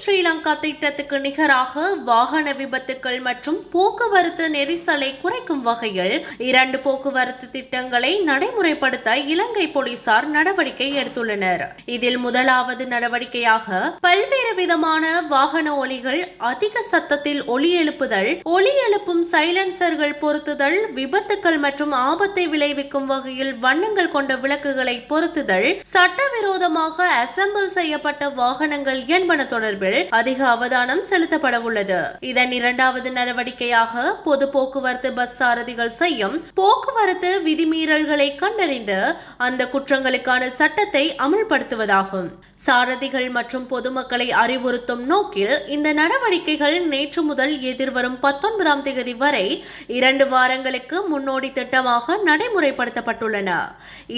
ஸ்ரீலங்கா திட்டத்துக்கு நிகராக வாகன விபத்துக்கள் மற்றும் போக்குவரத்து நெரிசலை குறைக்கும் வகையில் இரண்டு போக்குவரத்து திட்டங்களை நடைமுறைப்படுத்த இலங்கை போலீசார் நடவடிக்கை எடுத்துள்ளனர். இதில் முதலாவது நடவடிக்கையாக பல்வேறு விதமான வாகன ஒலிகள் அதிக சத்தத்தில் ஒலி எழுப்புதல் ஒலி எழுப்பும் சைலன்சர்கள் பொருத்துதல் விபத்துக்கள் மற்றும் ஆபத்தை விளைவிக்கும் வகையில் வண்ணங்கள் கொண்ட விளக்குகளை பொருத்துதல் சட்டவிரோதமாக அசம்பிள் செய்யப்பட்ட வாகனங்கள் என்பன தொடர்பில் அதிக அவதானம் செலுத்தப்பட உள்ளது இதன் இரண்டாவது நடவடிக்கையாக பொது போக்குவரத்து பஸ் சாரதிகள் செய்யும் போக்குவரத்து விதிமீறல்களை கண்டறிந்து அந்த குற்றங்களுக்கான சட்டத்தை அமல்படுத்துவதாகும். சாரதிகள் மற்றும் பொதுமக்களை அறிவுறுத்தும் நோக்கில் இந்த நடவடிக்கைகள் நேற்று முதல் எதிர்வரும் பத்தொன்பதாம் தேதி வரை இரண்டு வாரங்களுக்கு முன்னோடி திட்டமாக நடைமுறைப்படுத்தப்பட்டுள்ளன.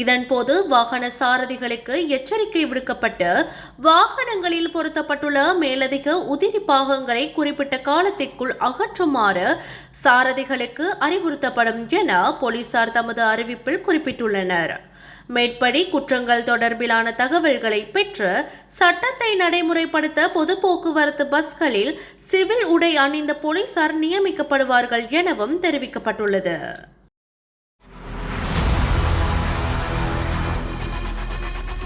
இதன்போது வாகன சாரதிகளுக்கு எச்சரிக்கை விடுக்கப்பட்டு வாகனங்களில் பொருத்தப்பட்டுள்ள மேலதிக உதிரி பாகங்களை குறிப்பிட்ட காலத்திற்குள் அகற்றுமாறு சாரதிகளுக்கு அறிவுறுத்தப்படும் என போலீசார் தமது அறிவிப்பில் குறிப்பிட்டுள்ளனர். மேற்படி குற்றங்கள் தொடர்பிலான தகவல்களை பெற்று சட்டத்தை நடைமுறைப்படுத்த பொது போக்குவரத்து பஸ்களில் சிவில் உடை அணிந்த போலீசார் நியமிக்கப்படுவார்கள் எனவும் தெரிவிக்கப்பட்டுள்ளது.